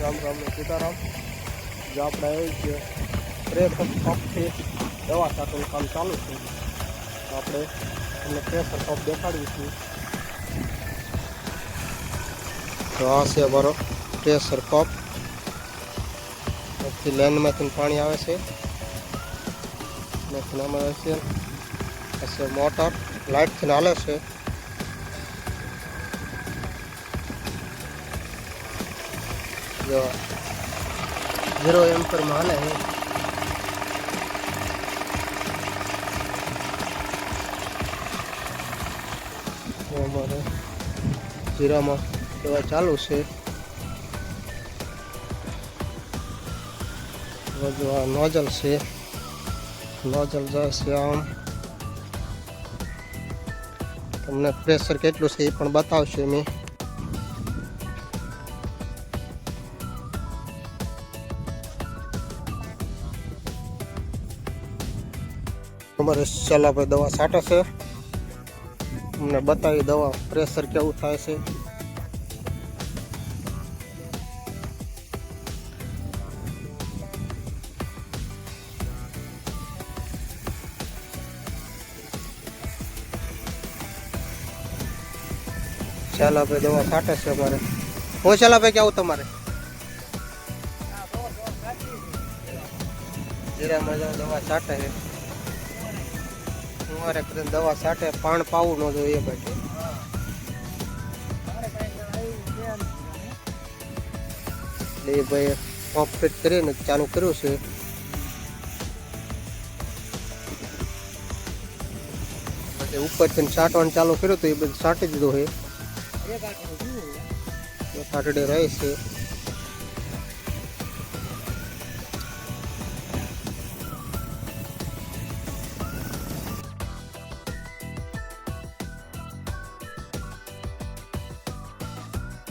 રામ રામ સીતારામ. જો આપણે આવી છીએ પ્રેશર પંપથી દવા છાંટવાનું કામ ચાલુ છે. આપણે તમને પ્રેશર પંપ દેખાડીશું. તો આ છે અમારો પ્રેશર પંપ પછી લેન્ડમાંથી પાણી આવે છે. મેથી નામ આવે છે. પછી મોટર લાઇટથી હાલે છે. જો. ઝીરો એમ્પરમાં હાલે તો અમારે જીરામાં એવા ચાલુ છે. જો આ નોઝલ છે. નોઝલ છે આમ. તમને પ્રેશર કેટલું છે એ પણ બતાવશે મેં. અમારે ચલાભાઈ દવા છાંટે છે. અમને બતાવી દવા પ્રેશર કેવું થાય છે. ચાલાભાઈ દવા છાંટે છે અમારે. હું ચાલાભાઈ કેવું તમારે? જીરામાં જાવ દવા છાંટે છે. અમારે કરીને દવા છાંટે પાણ પાવું ન જોઈએ ભાઈ એટલે એ ભાઈ પંપ ફિટ કરીને ચાલુ કર્યું છે. પછી ઉપરથી છાંટવાનું ચાલુ કર્યું તો એ બધું છાંટી દીધું છે. એક આટડે રહે છે.